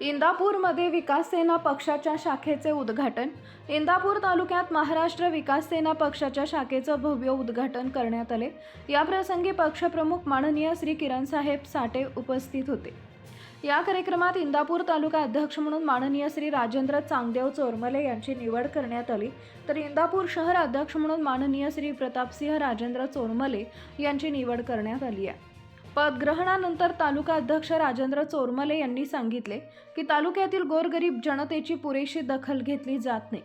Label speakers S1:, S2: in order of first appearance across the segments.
S1: इंदापूरमध्ये विकास सेना पक्षाच्या शाखेचे उद्घाटन. इंदापूर तालुक्यात महाराष्ट्र विकास सेना पक्षाच्या शाखेचं भव्य उद्घाटन करण्यात आले. याप्रसंगी पक्षप्रमुख माननीय श्री किरणसाहेब साठे उपस्थित होते. या कार्यक्रमात इंदापूर तालुका अध्यक्ष म्हणून माननीय श्री राजेंद्र चांगदेव चोरमले यांची निवड करण्यात आली. तर इंदापूर शहर अध्यक्ष म्हणून माननीय श्री प्रतापसिंह राजेंद्र चोरमले यांची निवड करण्यात आली आहे. पदग्रहणानंतर तालुका अध्यक्ष राजेंद्र चोरमले यांनी सांगितले की तालुक्यातील गोरगरीब जनतेची पुरेशी दखल घेतली जात नाही.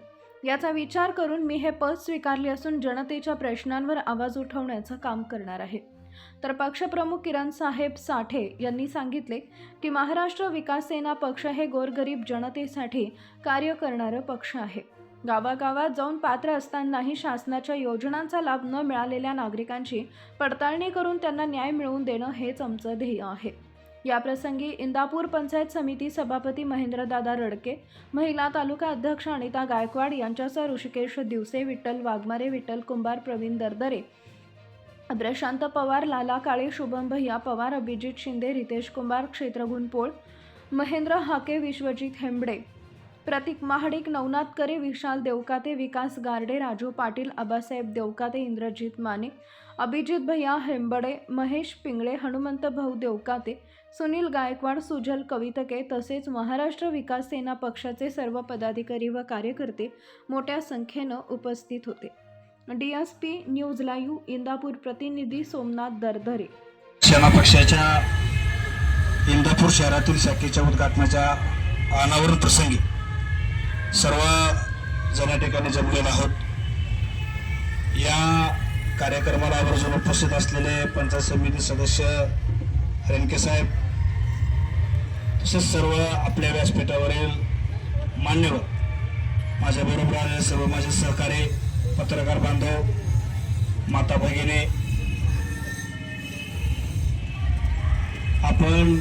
S1: याचा विचार करून मी हे पद स्वीकारले असून जनतेच्या प्रश्नांवर आवाज उठवण्याचं काम करणार आहे. तर पक्षप्रमुख किरण साहेब साठे यांनी सांगितले की महाराष्ट्र विकास सेना पक्ष हे गोरगरीब जनतेसाठी कार्य करणारं पक्ष आहे. गावागावात जाऊन पात्र असतानाही शासनाच्या योजनांचा लाभ न मिळालेल्या नागरिकांची पडताळणी करून त्यांना न्याय मिळवून देणं हेच आमचं ध्येय आहे. याप्रसंगी इंदापूर पंचायत समिती सभापती महेंद्रदादा रडके महिला तालुका अध्यक्ष अनिता गायकवाड यांच्यासह ऋषिकेश दिवसे विठ्ठल वाघमारे विठ्ठल कुंभार प्रवीण दरदरे प्रशांत पवार लाला काळे शुभम भैया पवार अभिजित शिंदे रितेश कुंभार क्षेत्रगुण पोळ महेंद्र हाके विश्वजित हेंबडे प्रतीक महाडिक नवनाथ करे विशाल देवकाते विकास गारडे राजू पाटील आबासाहेब देवकाते इंद्रजित माने अभिजित भैया हेंबडे महेश पिंगळे हनुमंत भाऊ देवकाते सुनील गायकवाड सुजल कवितके तसेच महाराष्ट्र विकास सेना पक्षाचे सर्व पदाधिकारी व कार्यकर्ते मोठ्या संख्येनं उपस्थित होते. D S P news live Indapur प्रतिनिधी सोमनाथ दरधरे.
S2: सेना पक्षाच्या इंदापूर शहरातील शाखेच्या उद्घाटनाच्या अनावरण प्रसंगी सर्व जण या ठिकाणी जमलेलो आहोत. या कार्यक्रमाला आवर्जून उपस्थित असलेले पंचायत समिती सदस्य रेणके साहेब तसेच सर्व आपल्या व्यासपीठावरील मान्यवर माझ्याबरोबर आलेले सर्व माझे सहकारी पत्रकार बांधव माता भगिनी आपण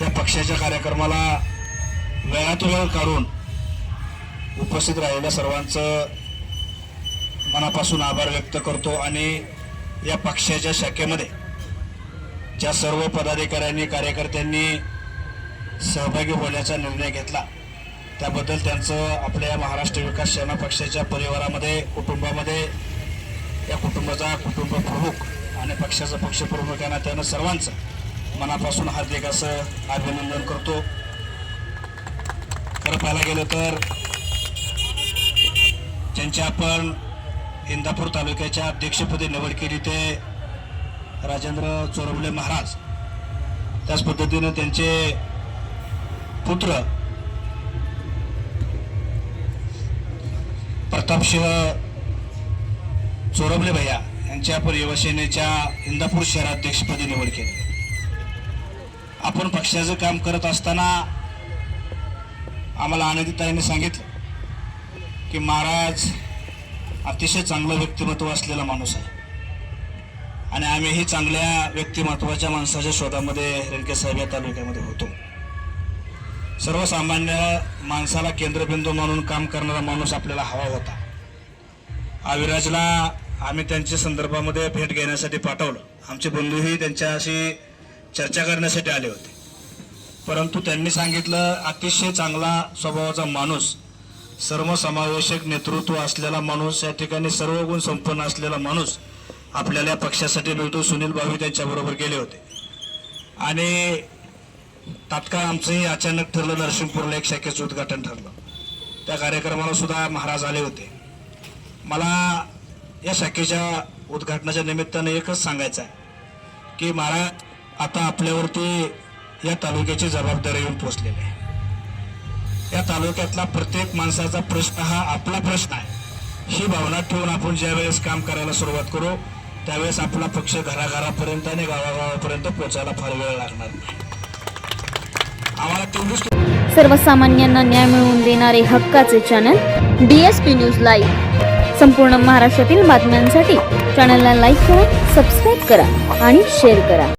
S2: या पक्षाच्या कार्यक्रमाला वेळात काढून उपस्थित राहिलेल्या सर्वांचं मनापासून आभार व्यक्त करतो आणि या पक्षाच्या शाखेमध्ये ज्या सर्व पदाधिकाऱ्यांनी कार्यकर्त्यांनी सहभागी होण्याचा निर्णय घेतला त्याबद्दल त्यांचं आपल्या महाराष्ट्र विकास सेना पक्षाच्या परिवारामध्ये कुटुंबामध्ये या कुटुंबाचा कुटुंब प्रमुख आणि पक्षाचा पक्षप्रमुख या नात्यानं सर्वांचं मनापासून हार्दिक असं अभिनंदन करतो. पाहायला गेलं तर ज्यांची आपण इंदापूर तालुक्याच्या अध्यक्षपदी निवड केली ते राजेंद्र चोरवले महाराज. त्याच पद्धतीनं त्यांचे पुत्र प्रतापसिंह चोरबले भैया यांची आपण युवासेनेच्या इंदापूर शहराध्यक्षपदी निवड केली. आपण पक्षाचं काम करत असताना आम्हाला आनंदीताईने सांगितलं की महाराज अतिशय चांगलं व्यक्तिमत्व असलेला माणूस आहे. आणि आम्हीही चांगल्या व्यक्तिमत्वाच्या माणसाच्या शोधामध्ये रेणके साहेब या तालुक्यामध्ये होतो. सर्वसामान्य माणसाला केंद्रबिंदू म्हणून काम करणारा माणूस आपल्याला हवा होता. अविराजला आम्ही त्यांच्या संदर्भामध्ये भेट घेण्यासाठी पाठवलं. आमचे बंधूही त्यांच्याशी चर्चा करण्यासाठी आले होते. परंतु त्यांनी सांगितलं अतिशय चांगला स्वभावाचा माणूस सर्वसमावेशक नेतृत्व असलेला माणूस या ठिकाणी सर्व गुण संपन्न असलेला माणूस आपल्याला या पक्षासाठी मिळतो. सुनील भावी त्यांच्याबरोबर गेले होते. आणि तात्काळ आमचंही अचानक ठरलं नरसिंहपूरला एक शाखेचं उद्घाटन ठरलं. त्या कार्यक्रमाला सुद्धा महाराज आले होते. मला या शाखेच्या उद्घाटनाच्या निमित्तानं एकच सांगायचं आहे की महाराज आता आपल्यावरती या तालुक्याची जबाबदारी येऊन पोचलेली आहे. या तालुक्यातला प्रत्येक माणसाचा प्रश्न हा आपला प्रश्न आहे. ही भावना ठेवून आपण ज्यावेळेस काम करायला सुरुवात करू त्यावेळेस आपला पक्ष घराघरापर्यंत आणि गावागावापर्यंत पोचायला फार वेळ लागणार नाही. आम्हाला तेवढीच
S3: सर्वसामान्यांना न्याय मिळवून देणारे हक्काचे चॅनल डीएसपी न्यूज लाईव्ह संपूर्ण महाराष्ट्रातील बातम्यांसाठी चॅनलला लाईक करा सबस्क्राईब करा आणि शेअर करा.